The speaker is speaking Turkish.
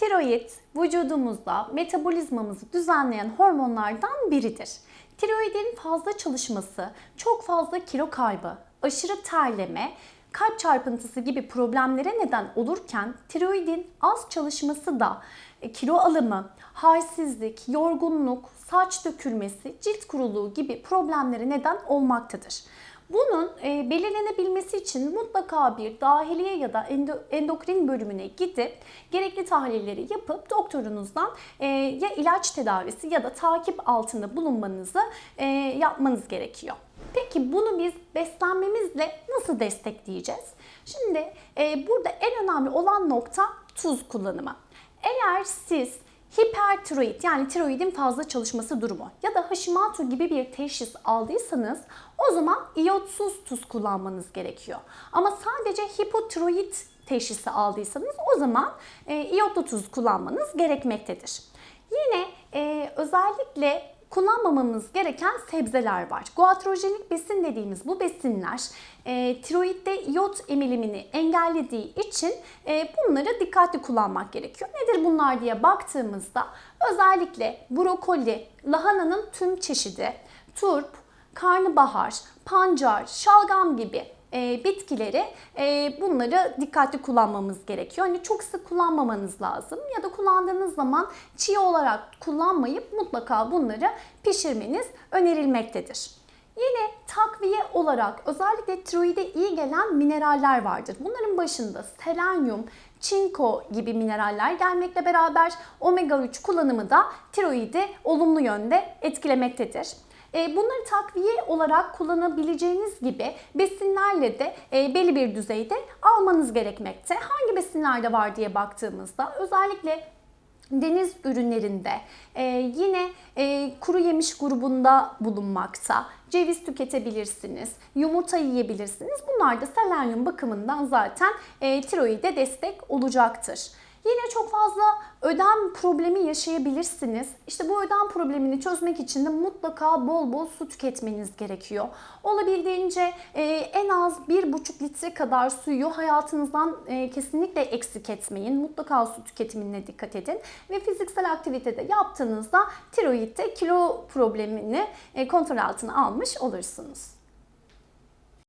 Tiroid vücudumuzda metabolizmamızı düzenleyen hormonlardan biridir. Tiroidin fazla çalışması, çok fazla kilo kaybı, aşırı terleme, kalp çarpıntısı gibi problemlere neden olurken tiroidin az çalışması da e, kilo alımı, halsizlik, yorgunluk, saç dökülmesi, cilt kuruluğu gibi problemlere neden olmaktadır. Bunun e, belirlenebilmesi için mutlaka bir dahiliye ya da endo- endokrin bölümüne gidip gerekli tahlilleri yapıp doktorunuzdan e, ya ilaç tedavisi ya da takip altında bulunmanızı e, yapmanız gerekiyor. Peki bunu biz beslenmemizle nasıl destekleyeceğiz? Şimdi e, burada en önemli olan nokta tuz kullanımı. Eğer siz hipertiroid yani tiroidin fazla çalışması durumu ya da Hashimoto gibi bir teşhis aldıysanız o zaman iyotsuz tuz kullanmanız gerekiyor. Ama sadece hipotiroid teşhisi aldıysanız o zaman e, iyotlu tuz kullanmanız gerekmektedir. Yine e, özellikle kullanmamamız gereken sebzeler var. Guatrojenik besin dediğimiz bu besinler e, tiroidde iyot emilimini engellediği için e, bunları dikkatli kullanmak gerekiyor. Nedir bunlar diye baktığımızda özellikle brokoli, lahananın tüm çeşidi, turp, karnabahar, pancar, şalgam gibi e, bitkileri e, bunları dikkatli kullanmamız gerekiyor. Hani çok sık kullanmamanız lazım ya da kullandığınız zaman çiğ olarak kullanmayıp mutlaka bunları pişirmeniz önerilmektedir. Yine takviye olarak özellikle tiroide iyi gelen mineraller vardır. Bunların başında selenyum, çinko gibi mineraller gelmekle beraber omega 3 kullanımı da tiroidi olumlu yönde etkilemektedir. E, Bunları takviye olarak kullanabileceğiniz gibi besinlerle de e, belli bir düzeyde almanız gerekmekte. Hangi besinlerde var diye baktığımızda özellikle deniz ürünlerinde e, yine kuru yemiş grubunda bulunmakta. Ceviz tüketebilirsiniz, yumurta yiyebilirsiniz. Bunlar da selenyum bakımından zaten tiroide destek olacaktır. Yine çok fazla ödem problemi yaşayabilirsiniz. İşte bu ödem problemini çözmek için de mutlaka bol bol su tüketmeniz gerekiyor. Olabildiğince e, en az 1,5 litre kadar suyu hayatınızdan e, kesinlikle eksik etmeyin. Mutlaka su tüketimine dikkat edin. Ve fiziksel aktivitede yaptığınızda tiroidde kilo problemini e, kontrol altına almış olursunuz.